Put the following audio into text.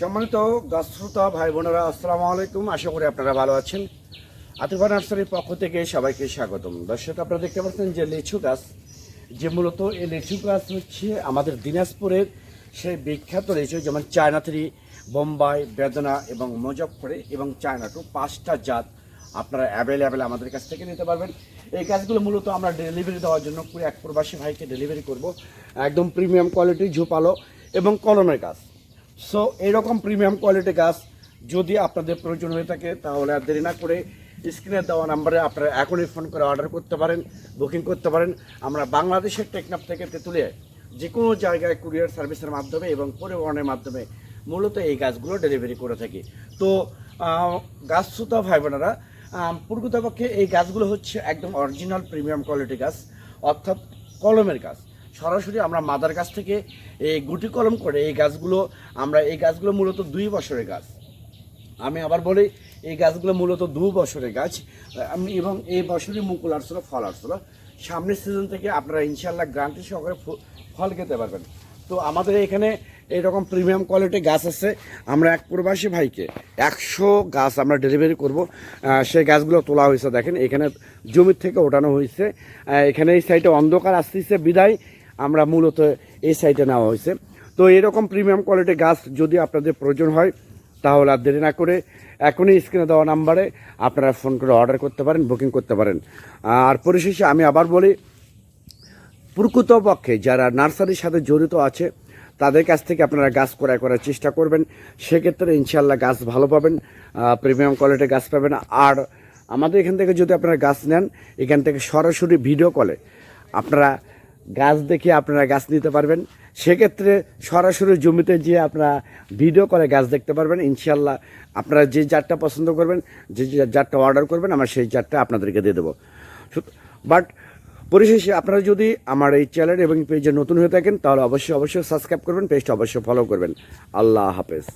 সম্মানিত গাছশ্রোতা ভাই বোনেরা, আসসালামু আলাইকুম। আশা করি আপনারা ভালো আছেন। আতিফা নার্সারির পক্ষ থেকে সবাইকে স্বাগতম। দর্শক, আপনারা দেখতে পাচ্ছেন যে লিচু গাছ, যে মূলত এই লিচু গাছ হচ্ছে আমাদের দিনাজপুরের সেই বিখ্যাত লিচু, যেমন চায়না থ্রি বোম্বাই, বেদনা এবং মুজফ্ফরে এবং চায়না টু পাঁচটা জাত আপনারা অ্যাভেলেবেল আমাদের কাছ থেকে নিতে পারবেন। এই গাছগুলো মূলত আমরা ডেলিভারি দেওয়ার জন্য পুরো এক প্রবাসী ভাইকে ডেলিভারি করব। একদম প্রিমিয়াম কোয়ালিটি ঝোপালো এবং কলমের গাছ। সো এইরকম প্রিমিয়াম কোয়ালিটি গাছ যদি আপনাদের প্রয়োজন হয়ে থাকে, তাহলে আর দেরি না করে স্ক্রিনে দেওয়া নাম্বারে আপনারা এখনই ফোন করে অর্ডার করতে পারেন বুকিং করতে পারেন। আমরা বাংলাদেশের টেকনাফ থেকে তেঁতুলিয়ে যে কোনো জায়গায় কুরিয়ার সার্ভিসের মাধ্যমে এবং পরিবহনের মাধ্যমে মূলত এই গাছগুলো ডেলিভারি করে থাকি। তো গাছ শ্রোতা ভাই বোনেরা প্রকৃতপক্ষে এই গাছগুলো হচ্ছে একদম অরিজিনাল প্রিমিয়াম কোয়ালিটি গাছ অর্থাৎ কলমের গাছ সরাসরি আমরা মাদার গাছ থেকে এই গুটি কলম করে এই গাছগুলো, আমরা এই গাছগুলো মূলত দুই বছরের গাছ। আমি আবার বলি, এই গাছগুলো মূলত দু বছরের গাছ। আমি এবং এই বছরই মুকুল আসছিল, ফল আসছিল। সামনের সিজন থেকে আপনারা ইনশাল্লাহ গ্রান্টি সহকারে ফল খেতে পারবেন। তো আমাদের এখানে এইরকম প্রিমিয়াম কোয়ালিটির গাছ আছে। আমরা এক প্রবাসী ভাইকে একশো গাছ আমরা ডেলিভারি করব। সেই গাছগুলো তোলা হয়েছে, দেখেন। এখানে জমির থেকে ওঠানো হয়েছে। এখানে এই সাইডে অন্ধকার আসতেছে, বিদায়। আমরা মূলত এই সাইডে নেওয়া হয়েছে। তো এরকম প্রিমিয়াম কোয়ালিটির গাছ যদি আপনাদের প্রয়োজন হয়, তাহলে আর দেরি না করে এখনই স্ক্রিনে দেওয়া নাম্বারে আপনারা ফোন করে অর্ডার করতে পারেন বুকিং করতে পারেন। আর পরিশেষে আমি আবার বলি, প্রকৃতপক্ষে যারা নার্সারির সাথে জড়িত আছে, তাদের কাছ থেকে আপনারা গাছ ক্রয় করার চেষ্টা করবেন। সেক্ষেত্রে ইনশাল্লাহ গাছ ভালো পাবেন প্রিমিয়াম কোয়ালিটির গাছ পাবেন। আর আমাদের এখান থেকে যদি আপনারা গাছ নেন, এখান থেকে সরাসরি ভিডিও কলে আপনারা গাছ দেখে আপনারা গাছ নিতে পারবেন। সেক্ষেত্রে সরাসরি জমিতে যেয়ে আপনারা ভিডিও করে গাছ দেখতে পারবেন। ইনশাল্লাহ আপনারা যে জাতটা পছন্দ করবেন, যে জাতটা অর্ডার করবেন, আমার সেই জারটা আপনাদেরকে দিয়ে দেবো। বাট পরিশেষে আপনারা যদি আমার এই চ্যানেল এবং পেজে নতুন হয়ে থাকেন, তাহলে অবশ্যই অবশ্যই সাবস্ক্রাইব করবেন পেজটা অবশ্যই ফলো করবেন। আল্লাহ হাফেজ।